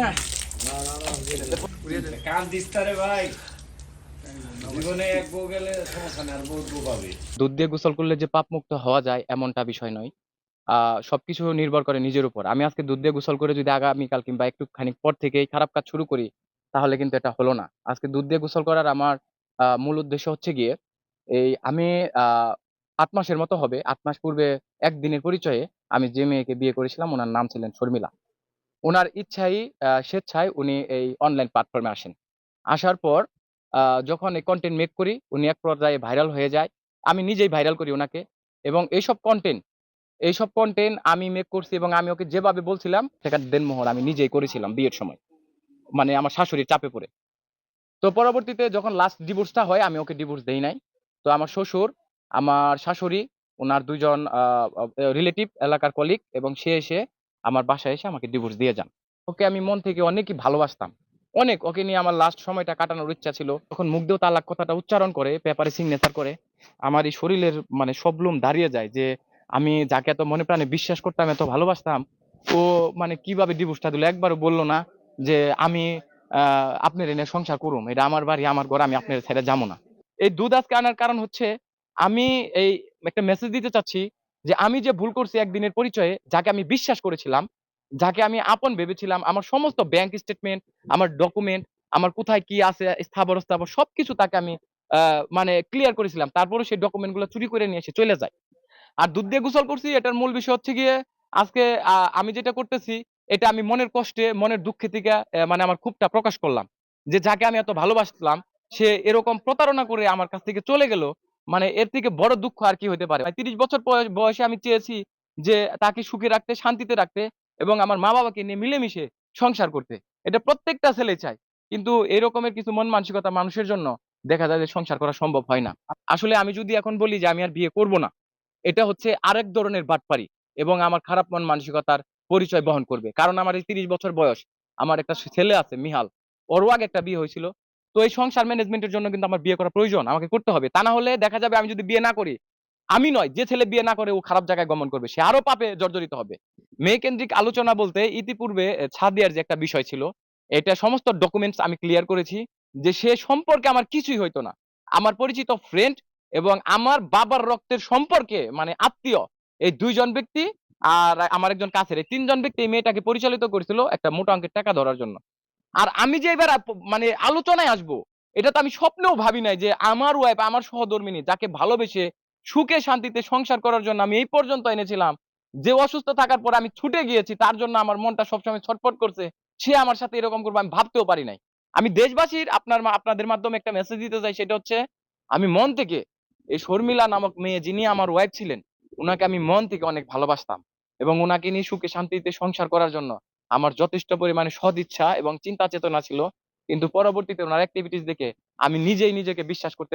না। দুধ দিয়ে গোসল করলে যে পাপ মুক্ত হওয়া যায়, এমনটা বিষয় নয়। সবকিছু নির্ভর করে নিজের উপর। আমি আজকে দুধ দিয়ে গোসল করে যদি আগামীকাল কিংবা একটু খানিক পর থেকে এই খারাপ কাজ শুরু করি, তাহলে কিন্তু এটা হলো না। আজকে দুধ দিয়ে গোসল করার আমার মূল উদ্দেশ্য হচ্ছে গিয়ে, এই আমি আট মাসের মতো হবে। আট মাস পূর্বে একদিনের পরিচয়ে আমি যে মেয়েকে বিয়ে করেছিলাম, ওনার নাম ছিলেন শর্মিলা। ওনার ইচ্ছাই স্বেচ্ছায় উনি এই অনলাইন প্ল্যাটফর্মে আসেন। আসার পর যখন এই কন্টেন্ট মেক করি, উনি এক পর্যায়ে ভাইরাল হয়ে যায়। আমি নিজেই ভাইরাল করি ওনাকে এবং এইসব কন্টেন্ট এইসব কন্টেন্ট আমি মেক করছি এবং আমি ওকে যেভাবে বলছিলাম, সেখানে দেনমোহর আমি নিজেই করেছিলাম বিয়ের সময়। মানে আমার শাশুড়ির চাপে পড়ে। তো পরবর্তীতে যখন লাস্ট ডিভোর্সটা হয়, আমি ওকে ডিভোর্স দেই নাই। তো আমার শ্বশুর, আমার শাশুড়ি ওনার দুইজন রিলেটিভ এলাকার কলিগ এবং সে এসে আমার বাসায় এসে আমাকে ডিভোর্স দিয়ে যান। ওকে আমি মন থেকে অনেকই ভালোবাসতাম। অনেক, ওকে নিয়ে আমার লাস্ট সময়টা কাটানোর ইচ্ছা ছিল। তখন দিয়েও তালাক কথাটা উচ্চারণ করে পেপারে সিগনেচার করে। আমার এই শরীরের মানে সবলুম দাঁড়িয়ে যায় যে আমি যাকে এত মনে প্রাণে বিশ্বাস করতাম, এত ভালোবাসতাম, ও মানে কীভাবে ডিভোর্সটা দিল একবারও বলল না যে আমি আপনার এনে সংসার করুম। এটা আমার বাড়ি, আমার ঘর, আমি আপনার ছেড়ে যাব না। এই দুধ আজকে আনার কারণ হচ্ছে আমি এই একটা মেসেজ দিতে চাচ্ছি যে আমি যে ভুল করছি একদিনের পরিচয়ে, যাকে আমি বিশ্বাস করেছিলাম, যাকে আমি আপন ভেবেছিলাম, আমার সমস্ত ব্যাংক স্টেটমেন্ট আমার ডকুমেন্ট আমার কোথায় কি আছে, স্থাবর স্থাবর সবকিছু তাকে আমি মানে ক্লিয়ার করেছিলাম। তারপরে সেই ডকুমেন্টগুলো চুরি করে নিয়ে এসে চলে যায়। আর দুধ দিয়ে গোসল করছি, এটার মূল বিষয় হচ্ছে গিয়ে, আজকে আমি যেটা করতেছি, এটা আমি মনের কষ্টে, মনের দুঃখে থেকে মানে আমার খুবটা প্রকাশ করলাম। যে যাকে আমি এত ভালোবাসলাম, সে এরকম প্রতারণা করে আমার কাছ থেকে চলে গেল মানে এর থেকে বড় দুঃখ আর কি হতে পারে। তিরিশ বছর বয়সে আমি চেয়েছি যে তাকে সুখে রাখতে, শান্তিতে রাখতে এবং আমার মা বাবাকে নিয়ে মিলেমিশে সংসার করতে। এটা প্রত্যেকটা ছেলে চায়। কিন্তু এরকমের কিছু মন মানসিকতা মানুষের জন্য দেখা যায় যে সংসার করা সম্ভব হয় না। আসলে আমি যদি এখন বলি যে আমি আর বিয়ে করব না, এটা হচ্ছে আরেক ধরনের বাটপারি এবং আমার খারাপ মন মানসিকতার পরিচয় বহন করবে। কারণ আমার এই তিরিশ বছর বয়স, আমার একটা ছেলে আছে মিহাল, ওরও আগে একটা বিয়ে হয়েছিল। তো এই সংসার ম্যানেজমেন্টের জন্য কিন্তু আমার বিয়ে করা প্রয়োজন, আমাকে করতে হবে। তা না হলে দেখা যাবে আমি যদি বিয়ে না করি, আমি নয়, যে ছেলে বিয়ে না করে ও খারাপ জায়গায় গমন করবে, সে আরও পাপে জর্জরিত হবে। মেয়ে কেন্দ্রিক আলোচনা বলতে ইতিপূর্বে ছাদিয়ার যে একটা বিষয় ছিল, এটা সমস্ত ডকুমেন্টস আমি ক্লিয়ার করেছি যে সে সম্পর্কে আমার কিছুই হইতো না। আমার পরিচিত ফ্রেন্ড এবং আমার বাবার রক্তের সম্পর্কে মানে আত্মীয়, এই দুইজন ব্যক্তি আর আমার একজন কাছের, এই তিনজন ব্যক্তি এই মেয়েটাকে পরিচালিত করেছিল একটা মোটা অঙ্কের টাকা ধরার জন্য। আর আমি যে এবার মানে আলোচনায় আসব, এটা তো আমি স্বপ্নেও ভাবি নাই যে আমার ওয়াইফ আমার সহধর্মিনী যাকে ভালোবেসে সুখে শান্তিতে সংসার করার জন্য আমি এই পর্যন্ত এনেছিলাম, যে অসুস্থ থাকার পর আমি ছুটে গিয়েছি, তার জন্য আমার মনটা সবসময় ছটফট করছে, সে আমার সাথে এরকম করবে আমি ভাবতেও পারি নাই। আমি দেশবাসীর আপনার আপনাদের মাধ্যমে একটা মেসেজ দিতে চাই, সেটা হচ্ছে আমি মন থেকে এই শর্মিলা নামক মেয়ে যিনি আমার ওয়াইফ ছিলেন ওনাকে আমি মন থেকে অনেক ভালোবাসতাম এবং ওনাকে নিয়ে সুখে শান্তিতে সংসার করার জন্য আমার যথেষ্ট পরিমাণে সদিচ্ছা এবং চিন্তা চেতনা ছিল। কিন্তু পরবর্তীতে ওনার অ্যাক্টিভিটিস দেখে আমি নিজেই নিজেকে বিশ্বাস করতে